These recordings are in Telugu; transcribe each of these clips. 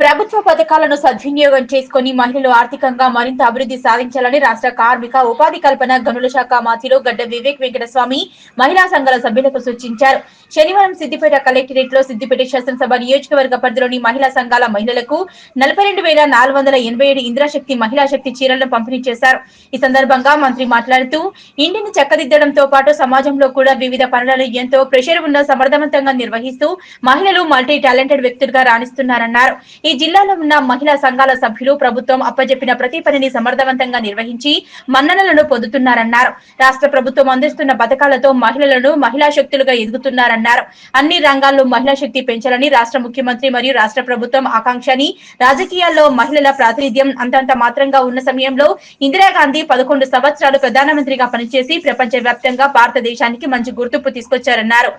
ప్రభుత్వ పథకాలను సద్వినియోగం చేసుకుని మహిళలు ఆర్థికంగా మరింత అభివృద్ధి సాధించాలని రాష్ట్ర కార్మిక ఉపాధి కల్పన గనుల శాఖ మాతిలో గడ్డ వివేక్ వెంకటస్వామి మహిళా సంఘాల సభ్యులకు సూచించారు. శనివారం సిద్దిపేట కలెక్టరేట్లో సిద్దిపేట శాసనసభ నియోజకవర్గ పరిధిలోని మహిళా సంఘాల మహిళలకు నలభై రెండు వేల నాలుగు వందల ఎనభై ఏడు ఇంద్రాశక్తి మహిళా శక్తి చీరలను పంపిణీ చేశారు. ఈ సందర్భంగా మంత్రి మాట్లాడుతూ ఇంటిని చక్కదిద్దడంతో పాటు సమాజంలో కూడా వివిధ పనులను ఎంతో ప్రెషర్ ఉన్న సమర్థవంతంగా నిర్వహిస్తూ మహిళలు మల్టీ టాలెంటెడ్ వ్యక్తులుగా రాణిస్తున్నారన్నారు. ఈ జిల్లాలో ఉన్న మహిళా సంఘాల సభ్యులు ప్రభుత్వం అప్పజెప్పిన ప్రతి పనిని సమర్థవంతంగా నిర్వహించి మన్ననలను పొందుతున్నారన్నారు. రాష్ట్ర ప్రభుత్వం అందిస్తున్న పథకాలతో మహిళలను మహిళా శక్తులుగా ఎదుగుతున్నారన్నారు. అన్ని రంగాల్లో మహిళా శక్తి పెంచాలని రాష్ట్ర ముఖ్యమంత్రి మరియు రాష్ట్ర ప్రభుత్వం ఆకాంక్షని రాజకీయాల్లో మహిళల ప్రాతినిధ్యం అంతంత మాత్రంగా ఉన్న సమయంలో ఇందిరాగాంధీ పదకొండు సంవత్సరాలు ప్రధానమంత్రిగా పనిచేసి ప్రపంచ వ్యాప్తంగా భారతదేశానికి మంచి గుర్తింపు తీసుకొచ్చారన్నారు.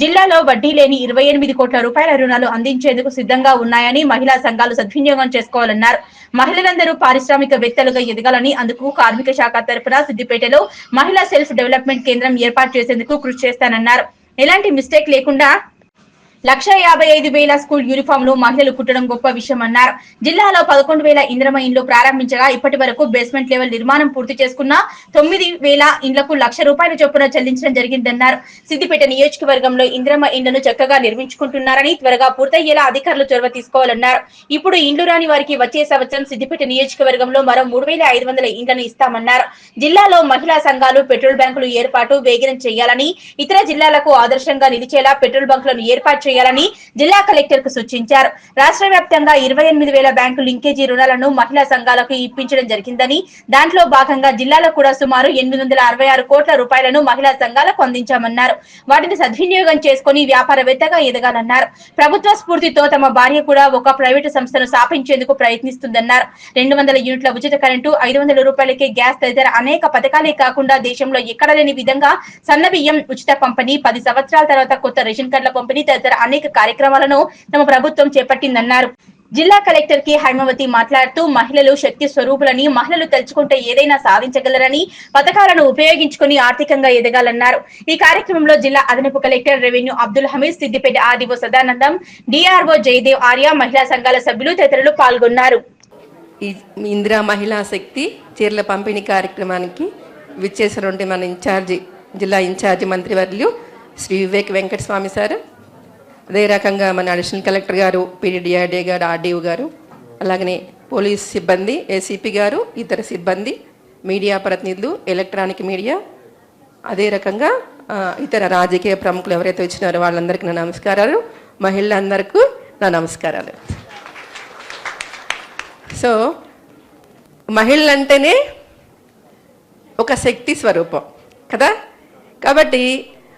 జిల్లాలో వడ్డీ లేని ఇరవై ఎనిమిది కోట్ల రూపాయల రుణాలు అందించేందుకు సిద్ధంగా ఉన్నాయని మహిళా సంఘాలు సద్వినియోగం చేసుకోవాలన్నారు. మహిళలందరూ పారిశ్రామికవేత్తలుగా ఎదగాలని అందుకు కార్మిక శాఖ తరపున సిద్దిపేటలో మహిళా సెల్ఫ్ డెవలప్మెంట్ కేంద్రం ఏర్పాటు చేసేందుకు కృషి చేస్తానన్నారు. ఎలాంటి మిస్టేక్ లేకుండా లక్ష యాభై ఐదు వేల స్కూల్ యూనిఫామ్లు మహిళలు కుట్టడం గొప్ప విషయం అన్నారు. జిల్లాలో పదకొండు వేల ఇంద్రమ ఇండ్లు ప్రారంభించగా ఇప్పటి వరకు బేస్మెంట్ లెవెల్ నిర్మాణం పూర్తి చేసుకున్న తొమ్మిది వేల ఇండ్లకు లక్ష రూపాయల చొప్పున చెల్లించడం జరిగిందన్నారు. సిద్దిపేట నియోజకవర్గంలో ఇంద్రమ ఇండ్లను చక్కగా నిర్మించుకుంటున్నారని త్వరగా పూర్తయ్యేలా అధికారులు చొరవ తీసుకోవాలన్నారు. ఇప్పుడు ఇండ్లు రాని వారికి వచ్చే సంవత్సరం సిద్దిపేట నియోజకవర్గంలో మరో మూడు వేల ఐదు వందల ఇండ్లను ఇస్తామన్నారు. జిల్లాలో మహిళా సంఘాలు పెట్రోల్ బ్యాంకులు ఏర్పాటు వేగనం చేయాలని ఇతర జిల్లాలకు ఆదర్శంగా నిలిచేలా పెట్రోల్ బంకులను ఏర్పాటు చేయాలని జిల్లా కలెక్టర్కు సూచించారు. రాష్ట్ర వ్యాప్తంగా ఇరవై ఎనిమిది వేల బ్యాంకు లింకేజీ రుణాలను మహిళా సంఘాలకు ఇప్పించడం జరిగిందని దాంట్లో భాగంగా జిల్లాలో కూడా సుమారు ఎనిమిది వందల అరవై ఆరు కోట్ల రూపాయలను మహిళా సంఘాలకు అందించామన్నారు. వాటిని సద్వినియోగం చేసుకుని వ్యాపారవేత్తగా ఎదగాలన్నారు. ప్రభుత్వ స్ఫూర్తితో తమ భార్య కూడా ఒక ప్రైవేటు సంస్థను స్థాపించేందుకు ప్రయత్నిస్తుందన్నారు. రెండు వందల యూనిట్ల ఉచిత కరెంటు ఐదు వందల రూపాయలకే గ్యాస్ తదితర అనేక పథకాలే కాకుండా దేశంలో ఎక్కడ లేని విధంగా సన్న బియ్యం ఉచిత పంపిణీ పది సంవత్సరాల తర్వాత కొత్త రేషన్ కార్డుల పంపిణీ తదితర అనేక కార్యక్రమాలను తమ ప్రభుత్వం చేపట్టిందన్నారు. జిల్లా కలెక్టర్ కె. హైమవతి మాట్లాడుతూ మహిళలు శక్తి స్వరూపులని మహిళలు తలుచుకుంటే ఏదైనా సాధించగలరని పథకాలను ఉపయోగించుకుని ఆర్థికంగా ఎదగాలన్నారు. ఈ కార్యక్రమంలో జిల్లా అదనపు collector revenue Abdul Hameed Siddipet RDO Sadanandam DRO Jayadev Arya మహిళా సంఘాల సభ్యులు తదితరులు పాల్గొన్నారు. ఇందిరా మహిళా శక్తి చీరల పంపిణీ కార్యక్రమానికి విచ్చేసినటువంటి మన ఇన్ఛార్జి జిల్లా ఇన్ఛార్జి మంత్రివర్యులు శ్రీ వివేక్ వెంకటస్వామి సార్ అదే రకంగా మన అడిషనల్ కలెక్టర్ గారు పీడీడీఆర్డీ గారు ఆర్డీఓ గారు అలాగనే పోలీస్ సిబ్బంది ఏసీపీ గారు ఇతర సిబ్బంది మీడియా ప్రతినిధులు ఎలక్ట్రానిక్ మీడియా అదే రకంగా ఇతర రాజకీయ ప్రముఖులు ఎవరైతే వచ్చినారో వాళ్ళందరికీ నా నమస్కారాలు. మహిళలందరికీ నా నమస్కారాలు. సో మహిళలు అంటేనే ఒక శక్తి స్వరూపం కదా? కాబట్టి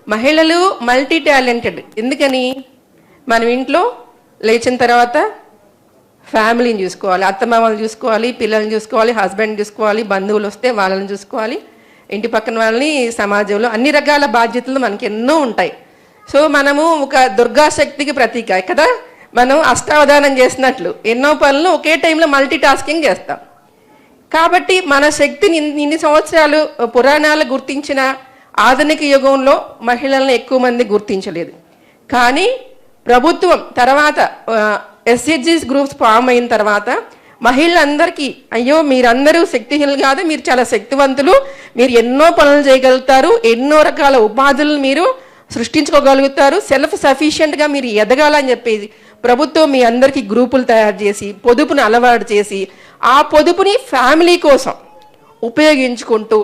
మహిళలు మల్టీ టాలెంటెడ్ ఎందుకని? మనం ఇంట్లో లేచిన తర్వాత ఫ్యామిలీని చూసుకోవాలి అత్తమామలు చూసుకోవాలి పిల్లల్ని చూసుకోవాలి హస్బెండ్ చూసుకోవాలి బంధువులు వస్తే వాళ్ళని చూసుకోవాలి ఇంటి పక్కన వాళ్ళని సమాజంలో అన్ని రకాల బాధ్యతలు మనకి ఎన్నో ఉంటాయి. సో మనము ఒక దుర్గా శక్తికి ప్రతీక కదా? మనం అష్టావధానం చేసినట్లు ఎన్నో పనులు ఒకే టైంలో మల్టీ టాస్కింగ్ చేస్తాం. కాబట్టి మన శక్తిని ఇన్ని సంవత్సరాలు పురాణాలు గుర్తించిన ఆధునిక యుగంలో మహిళలను ఎక్కువ మంది గుర్తించలేదు. కానీ ప్రభుత్వం తర్వాత ఎస్హెచ్జిస్ గ్రూప్స్ ఫామ్ అయిన తర్వాత మహిళలందరికీ అయ్యో మీరందరూ శక్తిహీనులు కాదు మీరు చాలా శక్తివంతులు మీరు ఎన్నో పనులు చేయగలుగుతారు ఎన్నో రకాల ఉపాధులను మీరు సృష్టించుకోగలుగుతారు సెల్ఫ్ సఫిషియెంట్గా మీరు ఎదగాలని చెప్పేసి ప్రభుత్వం మీ అందరికీ గ్రూపులు తయారు చేసి పొదుపును అలవాటు చేసి ఆ పొదుపుని ఫ్యామిలీ కోసం ఉపయోగించుకుంటూ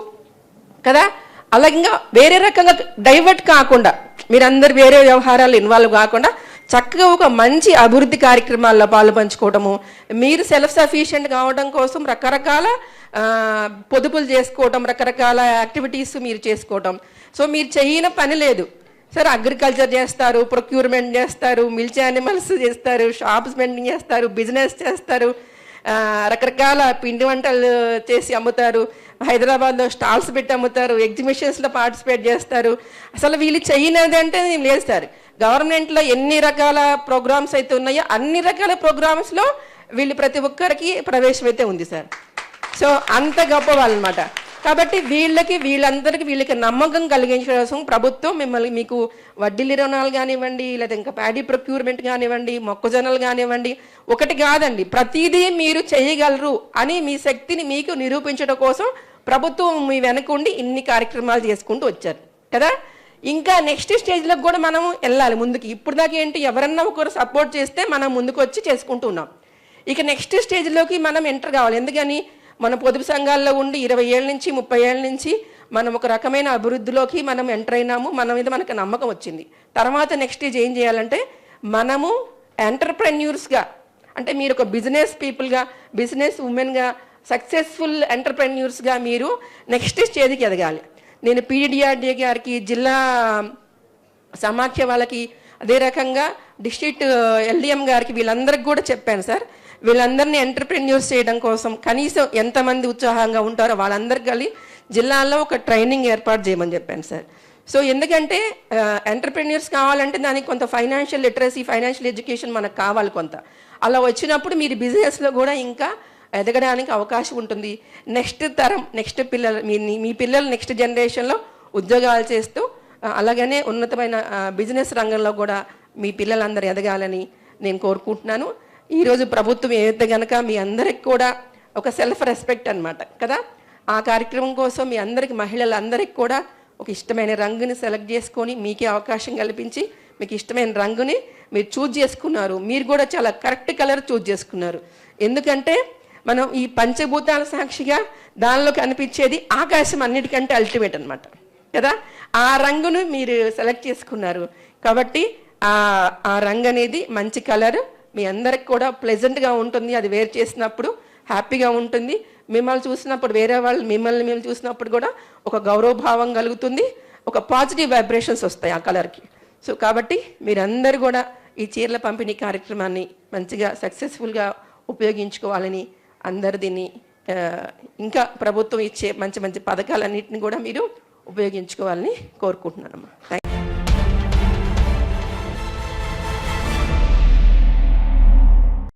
కదా? అలాగే ఇంకా వేరే రకంగా డైవర్ట్ కాకుండా మీరందరు వేరే వ్యవహారాలు ఇన్వాల్వ్ కాకుండా చక్కగా ఒక మంచి అభివృద్ధి కార్యక్రమాల్లో పాలు పంచుకోవడము మీరు సెల్ఫ్ సఫిషియెంట్ కావడం కోసం రకరకాల పొదుపులు చేసుకోవటం రకరకాల యాక్టివిటీస్ మీరు చేసుకోవటం. సో మీరు చేయని పని లేదు. సరే అగ్రికల్చర్ చేస్తారు ప్రొక్యూర్మెంట్ చేస్తారు మిల్చ్ యానిమల్స్ చేస్తారు షాప్స్ మెయింటైన్ చేస్తారు బిజినెస్ చేస్తారు రకరకాల పిండి వంటలు చేసి అమ్ముతారు హైదరాబాద్లో స్టాల్స్ పెట్టి అమ్ముతారు ఎగ్జిబిషన్స్లో పార్టిసిపేట్ చేస్తారు. అసలు వీళ్ళు చేయనది అంటే లేదు సార్. గవర్నమెంట్లో ఎన్ని రకాల ప్రోగ్రామ్స్ అయితే ఉన్నాయో అన్ని రకాల ప్రోగ్రామ్స్లో వీళ్ళు ప్రతి ఒక్కరికి ప్రవేశం అయితే ఉంది సార్. సో అంత గొప్ప వాళ్ళనమాట. కాబట్టి వీళ్ళకి వీళ్ళందరికీ వీళ్ళకి నమ్మకం కలిగించడం కోసం ప్రభుత్వం మిమ్మల్ని మీకు వడ్డీల రుణాలు కానివ్వండి లేదా ఇంకా ప్యాడీ ప్రొక్యూర్మెంట్ కానివ్వండి మొక్కజొన్నలు కానివ్వండి ఒకటి కాదండి ప్రతిదీ మీరు చేయగలరు అని మీ శక్తిని మీకు నిరూపించడం కోసం ప్రభుత్వం మీ వెనకుండి ఇన్ని కార్యక్రమాలు చేసుకుంటూ వచ్చారు. కదా? ఇంకా నెక్స్ట్ స్టేజ్లకు కూడా మనం వెళ్ళాలి ముందుకి. ఇప్పుడు దాకా ఏంటి? ఎవరన్నా ఒకరు సపోర్ట్ చేస్తే మనం ముందుకు వచ్చి చేసుకుంటూ ఉన్నాం. ఇక నెక్స్ట్ స్టేజ్లోకి మనం ఎంటర్ కావాలి. ఎందుకని? మన పొదుపు సంఘాల్లో ఉండి ఇరవై ఏళ్ళ నుంచి ముప్పై ఏళ్ళ నుంచి మనం ఒక రకమైన అభివృద్ధిలోకి మనం ఎంటర్ అయినాము. మన మీద మనకు నమ్మకం వచ్చింది. తర్వాత నెక్స్ట్ స్టేజ్ ఏం చేయాలంటే మనము ఎంటర్ప్రెన్యూర్స్గా అంటే మీరు ఒక బిజినెస్ పీపుల్గా బిజినెస్ ఉమెన్గా సక్సెస్ఫుల్ ఎంటర్ప్రెన్యూర్స్గా మీరు నెక్స్ట్ స్టేజ్కి ఎదగాలి. నేను పీడిడిఆర్డీ గారికి జిల్లా సమాఖ్య వాళ్ళకి అదే రకంగా డిస్ట్రిక్ట్ ఎల్డిఎం గారికి వీళ్ళందరికి కూడా చెప్పాను సార్. వీళ్ళందరినీ ఎంటర్ప్రెన్యూర్స్ చేయడం కోసం కనీసం ఎంతమంది ఉత్సాహంగా ఉంటారో వాళ్ళందరికీ కలిసి జిల్లాలో ఒక ట్రైనింగ్ ఏర్పాటు చేయమని చెప్పాను సార్. సో ఎందుకంటే ఎంటర్ప్రెన్యూర్స్ కావాలంటే దానికి కొంత ఫైనాన్షియల్ లిటరసీ ఫైనాన్షియల్ ఎడ్యుకేషన్ మనకు కావాలి కొంత. అలా వచ్చినప్పుడు మీరు బిజినెస్లో కూడా ఇంకా ఎదగడానికి అవకాశం ఉంటుంది. నెక్స్ట్ తరం నెక్స్ట్ పిల్లలు మీ మీ పిల్లలు నెక్స్ట్ జనరేషన్లో ఉద్యోగాలు చేస్తూ అలాగనే ఉన్నతమైన బిజినెస్ రంగంలో కూడా మీ పిల్లలందరూ ఎదగాలని నేను కోరుకుంటున్నాను. ఈరోజు ప్రభుత్వం ఏదైతే గనక మీ అందరికి కూడా ఒక సెల్ఫ్ రెస్పెక్ట్ అన్నమాట కదా? ఆ కార్యక్రమం కోసం మీ అందరికి మహిళలందరికీ కూడా ఒక ఇష్టమైన రంగుని సెలెక్ట్ చేసుకొని మీకే అవకాశం కల్పించి మీకు ఇష్టమైన రంగుని మీరు చూజ్ చేసుకున్నారు. మీరు కూడా చాలా కరెక్ట్ కలర్ చూజ్ చేసుకున్నారు. ఎందుకంటే మనం ఈ పంచభూతాల సాక్షిగా దానిలో కనిపించేది ఆకాశం అన్నిటికంటే అల్టిమేట్ అనమాట కదా? ఆ రంగును మీరు సెలెక్ట్ చేసుకున్నారు. కాబట్టి ఆ రంగు అనేది మంచి కలర్ మీ అందరికి కూడా ప్లెజెంట్గా ఉంటుంది. అది వేర్ చేసినప్పుడు హ్యాపీగా ఉంటుంది. మిమ్మల్ని చూసినప్పుడు వేరే వాళ్ళు మిమ్మల్ని మేము చూసినప్పుడు కూడా ఒక గౌరవభావం కలుగుతుంది. ఒక పాజిటివ్ వైబ్రేషన్స్ వస్తాయి ఆ కలర్కి సో కాబట్టి మీరందరూ కూడా ఈ చీరల పంపిణీ కార్యక్రమాన్ని మంచిగా సక్సెస్ఫుల్గా ఉపయోగించుకోవాలని అందరు దీన్ని ఇంకా ప్రభుత్వం ఇచ్చే మంచి మంచి పథకాలన్నింటినీ కూడా మీరు ఉపయోగించుకోవాలని కోరుకుంటున్నానమ్మా. థ్యాంక్